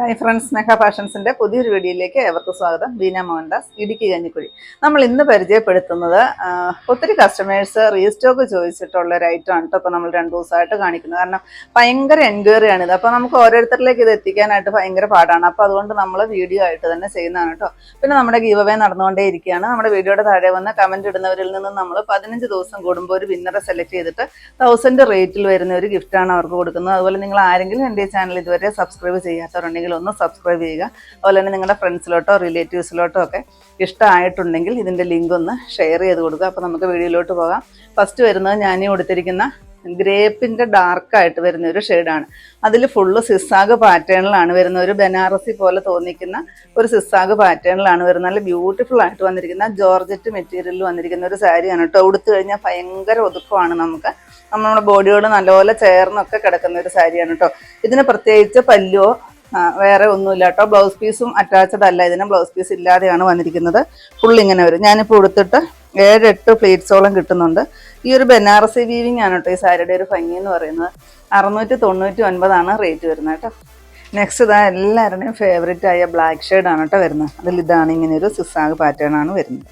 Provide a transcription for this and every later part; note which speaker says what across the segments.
Speaker 1: Hi friends സ്നേഹ ഫാഷൻസിന്റെ പുതിയൊരു വീഡിയോയിലേക്ക് ഏവർക്കും സ്വാഗതം. ബീന മോഹൻദാസ് ഇടുക്കി കഞ്ഞിക്കുഴി. നമ്മൾ ഇന്ന് പരിചയപ്പെടുത്തുന്നത് ഒത്തിരി കസ്റ്റമേഴ്സ് റീസ്റ്റോക്ക് ചോദിച്ചിട്ടുള്ള ഒരു ഐറ്റം ആണ് കേട്ടോ. ഇപ്പോൾ നമ്മൾ രണ്ട് ദിവസമായിട്ട് കാണിക്കുന്നത് കാരണം ഭയങ്കര എൻക്വയറി ആണ് ഇത്. അപ്പോൾ നമുക്ക് ഓരോരുത്തരിലേക്ക് ഇത് എത്തിക്കാനായിട്ട് ഭയങ്കര പാടാണ്. അപ്പോൾ അതുകൊണ്ട് നമ്മൾ വീഡിയോ ആയിട്ട് തന്നെ ചെയ്യുന്നതാണ് കേട്ടോ. പിന്നെ നമ്മുടെ ഗീവ് അവേ നടന്നുകൊണ്ടേ ഇരിക്കുകയാണ്. നമ്മുടെ വീഡിയോയുടെ താഴെ വന്ന് കമന്റ് ഇടുന്നവരിൽ നിന്ന് നമ്മൾ പതിനഞ്ച് ദിവസം കൂടുമ്പോൾ ഒരു വിന്നറെ സെലക്ട് ചെയ്തിട്ട് തൗസൻഡ് റേറ്റിൽ വരുന്ന ഒരു ഗിഫ്റ്റാണ് അവർക്ക് കൊടുക്കുന്നത്. അതുപോലെ നിങ്ങൾ ആരെങ്കിലും എന്റെ ചാനൽ ഇതുവരെ സബ്സ്ക്രൈബ് ചെയ്യാത്തവരുണ്ടെങ്കിൽ ഒന്ന് സബ്സ്ക്രൈബ് ചെയ്യുക. അതുപോലെ തന്നെ നിങ്ങളുടെ ഫ്രണ്ട്സിലോട്ടോ റിലേറ്റീവ്സിലോട്ടോ ഒക്കെ ഇഷ്ടമായിട്ടുണ്ടെങ്കിൽ ഇതിന്റെ ലിങ്ക് ഒന്ന് ഷെയർ ചെയ്ത് കൊടുക്കുക. അപ്പോൾ നമുക്ക് വീഡിയോയിലോട്ട് പോകാം. ഫസ്റ്റ് വരുന്നത് ഞാൻ കൊടുത്തിരിക്കുന്ന ഗ്രേപ്പിന്റെ ഡാർക്കായിട്ട് വരുന്ന ഒരു ഷെയ്ഡാണ് അതിൽ ഫുള്ള് സിസ്സാഗ് പാറ്റേണിലാണ് വരുന്ന ഒരു ബനാറസി പോലെ തോന്നിക്കുന്ന ഒരു സിസ്സാഗ് പാറ്റേണിലാണ് വരുന്നത്. നല്ല ബ്യൂട്ടിഫുൾ ആയിട്ട് വന്നിരിക്കുന്ന ജോർജറ്റ് മെറ്റീരിയലിൽ വന്നിരിക്കുന്ന ഒരു സാരിയാണ് കേട്ടോ. ഉടുത്തു കഴിഞ്ഞാൽ ഭയങ്കര ഒതുക്കമാണ് നമുക്ക്. നമ്മുടെ ബോഡിയോട് നല്ലപോലെ ചേർന്നൊക്കെ കിടക്കുന്ന ഒരു സാരിയാണ് കേട്ടോ. ഇതിന് പ്രത്യേകിച്ച് പല്ലുവോ വേറെ ഒന്നുമില്ല കേട്ടോ. ബ്ലൗസ് പീസും അറ്റാച്ചഡ് അല്ല. ഇതിന് ബ്ലൗസ് പീസ് ഇല്ലാതെയാണ് വന്നിരിക്കുന്നത്. ഇങ്ങനെ വരും. ഞാനിപ്പോൾ ഉടുത്തിട്ട് ഏഴെട്ട് പ്ലേറ്റ്സോളം കിട്ടുന്നുണ്ട്. ഈ ഒരു ബനാറസി വീവിങ് ആണ് കേട്ടോ ഈ സാരിയുടെ ഒരു ഭംഗി എന്ന് പറയുന്നത്. അറുന്നൂറ്റി തൊണ്ണൂറ്റി ഒൻപതാണ് റേറ്റ് വരുന്നത് കേട്ടോ. നെക്സ്റ്റ് ഇതാ എല്ലാവരുടെയും ഫേവറേറ്റ് ആയ ബ്ലാക്ക് ഷെയ്ഡാണ് കേട്ടോ വരുന്നത്. അതിൽ ഇതാണ് ഇങ്ങനെ ഒരു സിസാഗ് പാറ്റേൺ ആണ് വരുന്നത്.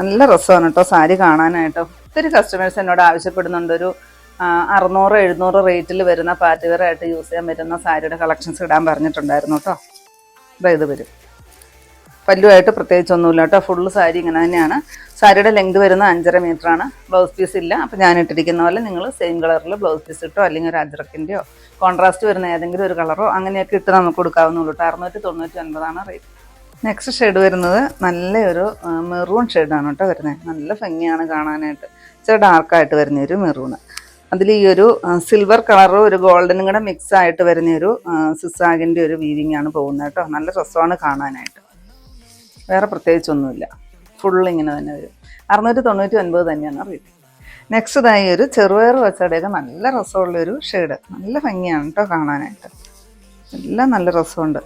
Speaker 1: നല്ല രസമാണ് കേട്ടോ സാരി കാണാനായിട്ടോ. ഒത്തിരി കസ്റ്റമേഴ്സ് എന്നോട് ആവശ്യപ്പെടുന്നുണ്ട്. ഒരു അറുന്നൂറ് എഴുന്നൂറ് റേറ്റിൽ വരുന്ന പാർട്ടി വെയർ ആയിട്ട് യൂസ് ചെയ്യാൻ പറ്റുന്ന സാരിയുടെ കളക്ഷൻസ് ഇടാൻ പറഞ്ഞിട്ടുണ്ടായിരുന്നു കേട്ടോ. ഇതാ ഇത് വരും. പല്ലുമായിട്ട് പ്രത്യേകിച്ചൊന്നുമില്ല കേട്ടോ. ഫുള്ള് സാരി ഇങ്ങനെ തന്നെയാണ്. സാരിയുടെ ലെങ്ത് വരുന്ന അഞ്ചര മീറ്റർ ആണ്. ബ്ലൗസ് പീസ് ഇല്ല. അപ്പോൾ ഞാൻ ഇട്ടിരിക്കുന്ന പോലെ നിങ്ങൾ സെയിം കളറിൽ ബ്ലൗസ് പീസ് ഇട്ടോ അല്ലെങ്കിൽ ഒരു അജ്രക്കിന്റെയോ കോൺട്രാസ്റ്റ് വരുന്ന ഏതെങ്കിലും ഒരു കളറോ അങ്ങനെയൊക്കെ ഇട്ട് നമുക്ക് കൊടുക്കാവുന്നുള്ളൂ കേട്ടോ. അറുന്നൂറ്റി തൊണ്ണൂറ്റി ഒൻപതാണ് റേറ്റ് നെക്സ്റ്റ് ഷെയ്ഡ് വരുന്നത് നല്ലൊരു മെറൂൺ ഷെയ്ഡാണ് കേട്ടോ വരുന്നത്. നല്ല ഭംഗിയാണ് കാണാനായിട്ട്. ഇച്ചിരി ഡാർക്കായിട്ട് വരുന്ന ഒരു മെറൂണ് അതിൽ ഈ ഒരു സിൽവർ കളറും ഒരു ഗോൾഡനും കൂടെ മിക്സ് ആയിട്ട് വരുന്ന ഒരു സിസാഗിന്റെ ഒരു വീവിങ് ആണ് പോകുന്നത് കേട്ടോ. നല്ല രസമാണ് കാണാനായിട്ട്. വേറെ പ്രത്യേകിച്ചൊന്നുമില്ല. ഫുൾ ഇങ്ങനെ തന്നെ വരും. അറുന്നൂറ്റി തൊണ്ണൂറ്റി ഒൻപത് തന്നെയാണ് റേറ്റ് നെക്സ്റ്റ് ഇതായി ഒരു ചെറുപയർ വെച്ചടയൊക്കെ നല്ല രസമുള്ളൊരു ഷെയ്ഡ് നല്ല ഭംഗിയാണ് കേട്ടോ കാണാനായിട്ട്. എല്ലാം നല്ല രസമുണ്ട്.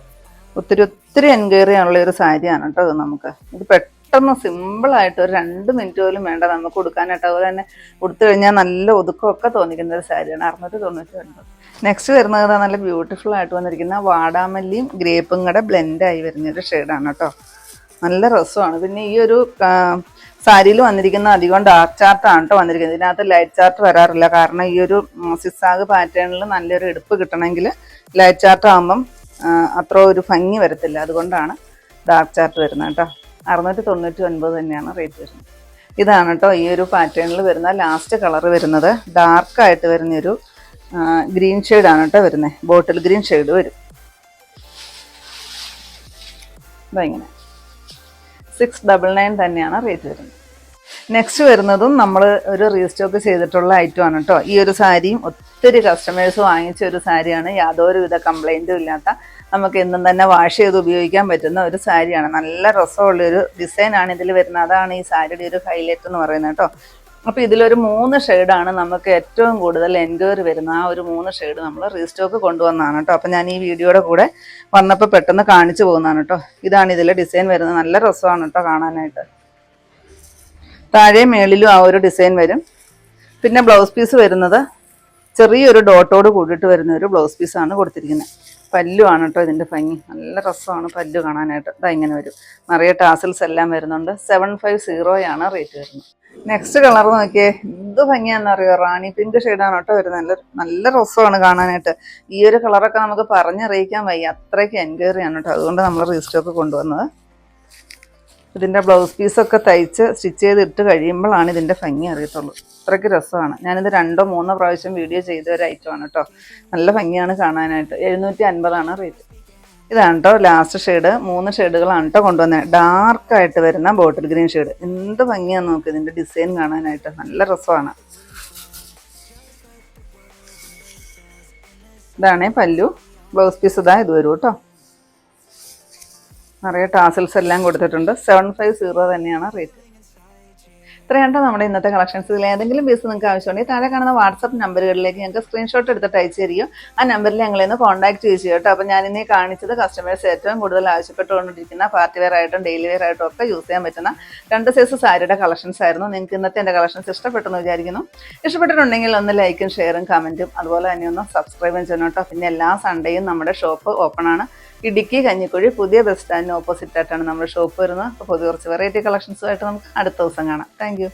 Speaker 1: ഒത്തിരി ഒത്തിരി എൻക്വയറി ഉള്ള ഒരു സാരിയാണ് കേട്ടോ നമുക്ക്. ഇത് പെട്ടെന്ന് സിമ്പിളായിട്ട് ഒരു രണ്ട് മിനിറ്റ് പോലും വേണ്ട നമുക്ക് കൊടുക്കാനായിട്ട് അതുപോലെ തന്നെ കൊടുത്തു കഴിഞ്ഞാൽ നല്ല ഒതുക്കമൊക്കെ തോന്നിക്കുന്ന ഒരു സാരിയാണ്. അറുന്നൂറ്റി തൊണ്ണൂറ്റി ഒൻപത്. നെക്സ്റ്റ് വരുന്നത് നല്ല ബ്യൂട്ടിഫുൾ ആയിട്ട് വന്നിരിക്കുന്ന വാടാമല്ലിയും ഗ്രേപ്പും കൂടെ ബ്ലെൻഡായി വരുന്ന ഒരു ഷെയ്ഡാണ് കേട്ടോ. നല്ല രസമാണ്. പിന്നെ ഈ ഒരു സാരിയിൽ വന്നിരിക്കുന്ന അധികം ഡാർക്ക് ചാർട്ടാണ് കേട്ടോ വന്നിരിക്കുന്നത്. ഇതിനകത്ത് ലൈറ്റ് ചാർട്ട് വരാറില്ല. കാരണം ഈ ഒരു സിസാഗ് പാറ്റേണിൽ നല്ലൊരു എടുപ്പ് കിട്ടണമെങ്കിൽ ലൈറ്റ് ചാർട്ട് ആകുമ്പം അത്ര ഒരു ഭംഗി വരത്തില്ല. അതുകൊണ്ടാണ് ഡാർക്ക് ചാർട്ട് വരുന്നത് കേട്ടോ. അറുന്നൂറ്റി തൊണ്ണൂറ്റി ഒൻപത് തന്നെയാണ് റേറ്റ് വരുന്നത്. ഇതാണ് കേട്ടോ ഈ ഒരു പാറ്റേണിൽ വരുന്ന ലാസ്റ്റ് കളർ വരുന്നത്. ഡാർക്കായിട്ട് വരുന്നൊരു ഗ്രീൻ ഷെയ്ഡാണ് കേട്ടോ വരുന്നത്. ബോട്ടിൽ ഗ്രീൻ ഷെയ്ഡ് വരും. ഇതാ ഇങ്ങനെ. സിക്സ് ഡബിൾ നയൻ തന്നെയാണ് റേറ്റ് വരുന്നത്. നെക്സ്റ്റ് വരുന്നതും നമ്മൾ ഒരു റീസ്റ്റോക്ക് ചെയ്തിട്ടുള്ള ഐറ്റം ആണ് കേട്ടോ ഈ ഒരു സാരിയും ഒത്തിരി കസ്റ്റമേഴ്സ് വാങ്ങിച്ച ഒരു സാരിയാണ്. യാതൊരുവിധ കംപ്ലൈന്റും ഇല്ലാത്ത നമുക്ക് എന്നും തന്നെ വാഷ് ചെയ്ത് ഉപയോഗിക്കാൻ പറ്റുന്ന ഒരു സാരിയാണ്. നല്ല രസമുള്ളൊരു ഡിസൈനാണ് ഇതിൽ വരുന്നത്. അതാണ് ഈ സാരിയുടെ ഒരു ഹൈലൈറ്റ് എന്ന് പറയുന്നത് കേട്ടോ അപ്പോൾ ഇതിലൊരു മൂന്ന് ഷെയ്ഡാണ് നമുക്ക് ഏറ്റവും കൂടുതൽ എൻക്വയറി വരുന്ന ആ ഒരു മൂന്ന് ഷെയ്ഡ് നമ്മൾ റീസ്റ്റോക്ക് കൊണ്ടുവന്നതാണ് കേട്ടോ അപ്പോൾ ഞാൻ ഈ വീഡിയോയുടെ കൂടെ വന്നപ്പോൾ പെട്ടെന്ന് കാണിച്ചു പോകുന്നതാണ് കേട്ടോ ഇതാണ് ഇതിലെ ഡിസൈൻ വരുന്നത്. നല്ല രസമാണ് കേട്ടോ കാണാനായിട്ട്. താഴെ മേളിലും ആ ഒരു ഡിസൈൻ വരും. പിന്നെ ബ്ലൗസ് പീസ് വരുന്നത് ചെറിയൊരു ഡോട്ടോട് കൂടിയിട്ട് വരുന്ന ഒരു ബ്ലൗസ് പീസാണ് കൊടുത്തിരിക്കുന്നത്. പല്ലുമാണ് കേട്ടോ ഇതിന്റെ ഭംഗി. നല്ല രസമാണ് പല്ലു കാണാനായിട്ട്. ഇതാ ഇങ്ങനെ വരും. നിറയെ ടാസിൽസ് എല്ലാം വരുന്നുണ്ട്. സെവൻ ഫൈവ് സീറോയാണ് റേറ്റ് വരുന്നത്. നെക്സ്റ്റ് കളർ നോക്കിയേ. എന്ത് ഭംഗിയാണെന്ന് അറിയോ റാണി പിങ്ക് ഷെയ്ഡാണ് കേട്ടോ വരുന്നത്. നല്ല നല്ല രസമാണ് കാണാനായിട്ട്. ഈ ഒരു കളറൊക്കെ നമുക്ക് പറഞ്ഞറിയിക്കാൻ വയ്യ. അത്രയ്ക്ക് എൻക്വയറിയാണ് കേട്ടോ. അതുകൊണ്ട് നമ്മൾ റീസ്റ്റോക്ക് കൊണ്ടുവന്നത്. ഇതിന്റെ ബ്ലൗസ് പീസൊക്കെ തയ്ച്ച് സ്റ്റിച്ച് ചെയ്ത് ഇട്ട് കഴിയുമ്പോഴാണ് ഇതിന്റെ ഭംഗി അറിയത്തുള്ളൂ. അത്രയ്ക്ക് രസമാണ്. ഞാനിത് രണ്ടോ മൂന്നോ പ്രാവശ്യം വീഡിയോ ചെയ്ത ഒരു ഐറ്റമാണ് കേട്ടോ നല്ല ഭംഗിയാണ് കാണാനായിട്ട്. എഴുന്നൂറ്റി അൻപതാണ് റേറ്റ് ഇതാണ് കേട്ടോ ലാസ്റ്റ് ഷെയ്ഡ് മൂന്ന് ഷെയ്ഡുകളാണ് കേട്ടോ കൊണ്ടുവന്നത്. ഡാർക്കായിട്ട് വരുന്ന ബോട്ടിൽ ഗ്രീൻ ഷെയ്ഡ് എന്ത് ഭംഗിയാണ് നോക്ക് ഇതിന്റെ ഡിസൈൻ കാണാനായിട്ട്. നല്ല രസമാണ്. ഇതാണേ പല്ലു. ബ്ലൗസ് പീസ് ഇതാ ഇത് വരും കേട്ടോ നിറയെ ടാസിൽസ് എല്ലാം കൊടുത്തിട്ടുണ്ട്. സെവൻ ഫൈവ് സീറോ തന്നെയാണ് റേറ്റ്. ഇത്രയാണ് നമ്മുടെ ഇന്നത്തെ കളക്ഷൻസ് ഇതിൽ ഏതെങ്കിലും പീസ് നിങ്ങൾക്ക് ആവശ്യമുണ്ടെങ്കിൽ താഴെ കാണുന്ന വാട്സപ്പ് നമ്പറുകളിലേക്ക് ഞങ്ങൾക്ക് സ്ക്രീൻഷോട്ട് എടുത്തിട്ട് അയച്ചു തരികയോ ആ നമ്പറിൽ ഞങ്ങളെ ഒന്ന് കോൺടാക്ട് ചെയ്തു കേട്ടോ. അപ്പോൾ ഞാനിന്ന് കാണിച്ചത് കസ്റ്റമേഴ്സ് ഏറ്റവും കൂടുതൽ ആവശ്യപ്പെട്ടുകൊണ്ടിരിക്കുന്ന പാർട്ടി വെയർ ആയിട്ടും ഡെയിലി വെയർ ആയിട്ടും ഒക്കെ യൂസ് ചെയ്യാൻ പറ്റുന്ന രണ്ട് സൈസ് സാരിയുടെ കളക്ഷൻസ് ആയിരുന്നു. നിങ്ങൾക്ക് ഇന്നത്തെ എന്റെ കളക്ഷൻസ് ഇഷ്ടപ്പെട്ടെന്ന് വിചാരിക്കുന്നു. ഇഷ്ടപ്പെട്ടിട്ടുണ്ടെങ്കിൽ ഒന്ന് ലൈക്കും ഷെയറും കമന്റും അതുപോലെ തന്നെ ഒന്ന് സബ്സ്ക്രൈബും ചെയ്യണം കേട്ടോ. പിന്നെ എല്ലാ സൺഡേയും നമ്മുടെ ഷോപ്പ് ഓപ്പൺ ആണ്. ഇടുക്കി കഞ്ഞിക്കുഴി പുതിയ ബസ് സ്റ്റാൻഡിന് ഓപ്പോസിറ്റ് ആയിട്ടാണ് നമ്മുടെ ഷോപ്പ് വരുന്നത്. അപ്പോൾ പുതിയ കുറച്ച് വെറൈറ്റി കളക്ഷൻസുമായിട്ട് നമുക്ക് അടുത്ത ദിവസം കാണാം. Thank you.